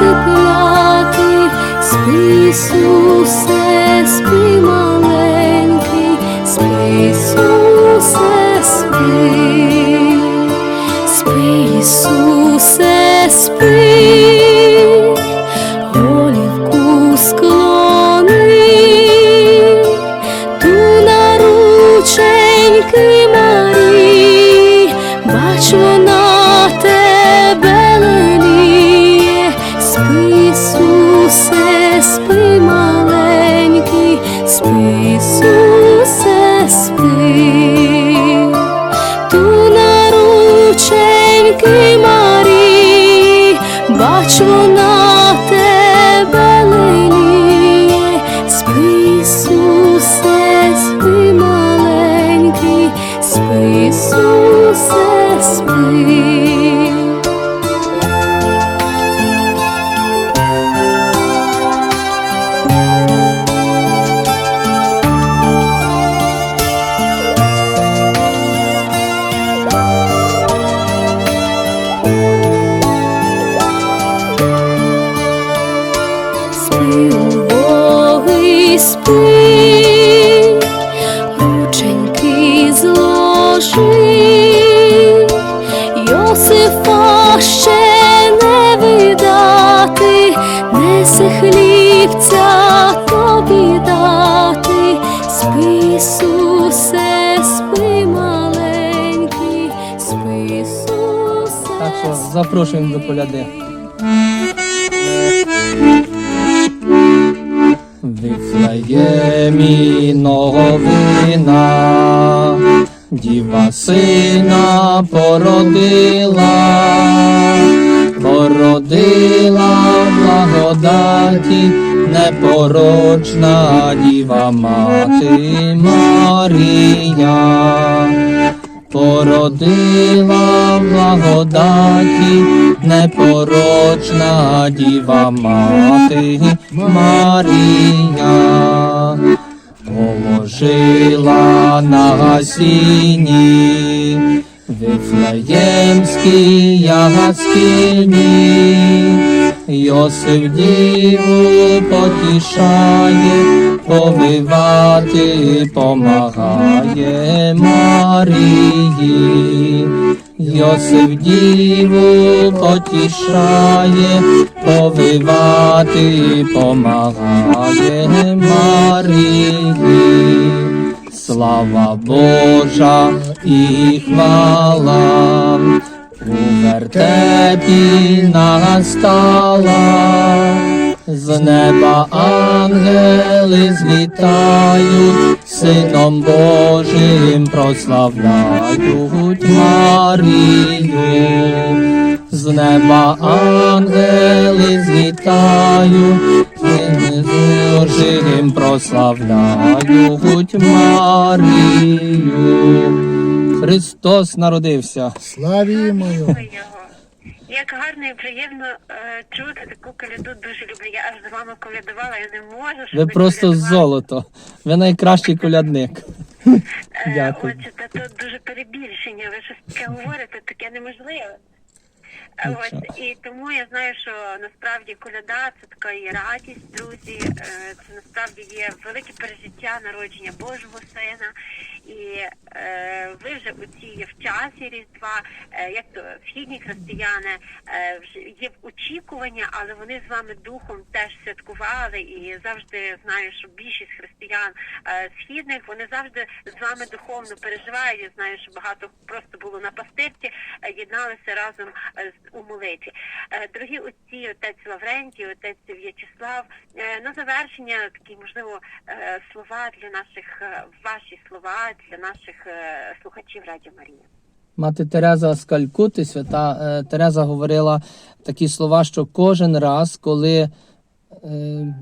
recipe. Спи, убогий, спи, рученьки зложи, Йосифа ще не видати, несе хлібця тобі дати, спи, Ісусе, спи, маленький, спи, Ісусе. Так що запрошуємо до коляди. Вифлеємі новина, діва сина породила, породила благодаті. Непорочна діва мати Марія породила благодаті непорочна діва мати Марія, положила на гасіні Вифлеємській ягаскині, Йосиф діву потішає, повивати помагає Марії. Йосиф діву потішає, повивати помагає Марії. Слава Божа і хвала у вертепі настала, з неба ангели злітають, Сином Божим прославляють Марію. З неба ангели злітають, Сином Божим прославляють Марію. Христос народився. Славімо його. Як гарно і приємно е, чути таку коляду, дуже люблю. Я аж з вами колядувала, я не можу. щоб Ви не просто колядувати. золото. Ви найкращий колядник. Е, Дякую. Отже, та тут дуже перебільшення. Ви щось таке говорите, таке неможливе. Е, Ось і тому я знаю, що насправді коляда це така і радість, друзі. Е, Це насправді є велике пережиття народження Божого сина. І е, ви вже у цій в часі Різдва, е, як то східні християни е, є в очікування, але вони з вами духом теж святкували і завжди знаю, що більшість християн е, східних вони завжди з вами духовно переживають. Я знаю, що багато просто було на пастирці, е, єдналися разом е, у молитві. Е, Дорогі отці, отець Лаврентій, отець В'ячеслав. е, На завершення такі можливо е, слова для наших е, ваші слова для наших е, слухачів Радіо Марія. Мати Тереза з Калькути, свята е, Тереза говорила такі слова, що кожен раз, коли е,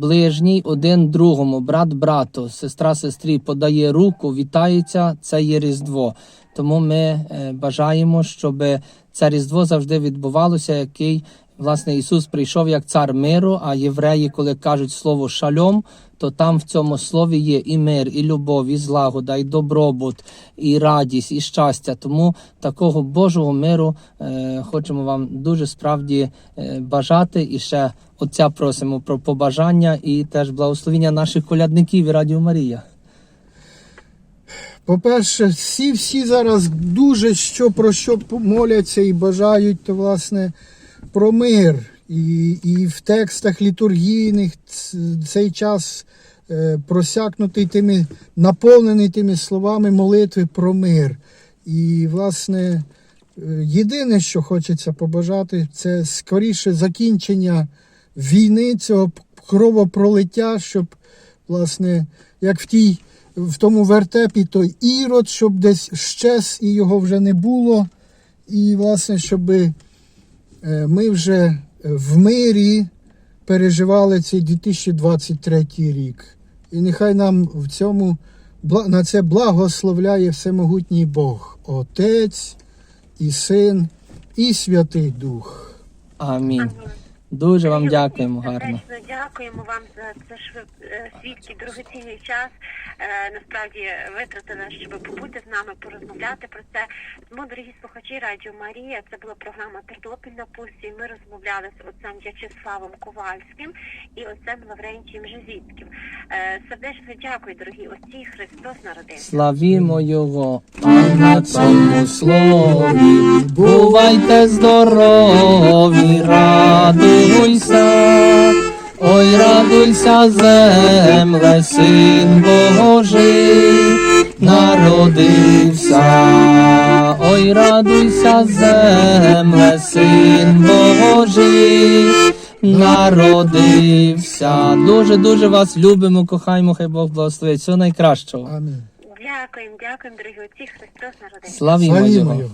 ближній один другому, брат брату, сестра сестрі подає руку, вітається, це є Різдво. Тому ми е, бажаємо, щоб це Різдво завжди відбувалося, який власне Ісус прийшов як цар миру, а євреї, коли кажуть слово шальом, то там в цьому слові є і мир, і любов, і злагода, і добробут, і радість, і щастя. Тому такого Божого миру е, хочемо вам дуже справді е, бажати. І ще Отця просимо про побажання і теж благословення наших колядників і Радіо Марія. По-перше, всі всі зараз дуже що про що моляться і бажають, то власне про мир. І, і в текстах літургійних цей час е, просякнутий тими, наповнений тими словами молитви про мир. І, власне, е, єдине, що хочеться побажати, це скоріше закінчення війни, цього кровопролиття, щоб, власне, як в тій в тому вертепі той ірод, щоб десь щез і його вже не було. І, власне, щоб ми вже в мирі переживали цей 2023 рік. І нехай нам в цьому на це благословляє всемогутній Бог, Отець і Син, і Святий Дух. Амінь. Дуже вам дякуємо гарно. Дякуємо вам за це ж ви е, свідки дорогоцінний час. Е, насправді витратили, щоб побути з нами, порозмовляти про це. Тому, дорогі слухачі Радіо Марія, це була програма Тернопіль на пульсі. Ми розмовляли з отцем В'ячеславом Ковальським і отцем Лаврентієм Жизіцьким. Е, сердечно дякую, дорогі отці. Христос народився. Славімо Його, а на цьому слові. Бувайте здорові, радуйся, ой, радуйся, земле, син Божий, народився, ой, радуйся, земле, син Божий. Народився. Дуже дуже вас любимо, кохаємо, хай Бог благословить. Всього найкращого. Амінь. Дякуємо, дякуємо, дорогі отці. Христос народився. Славімо Його. Його.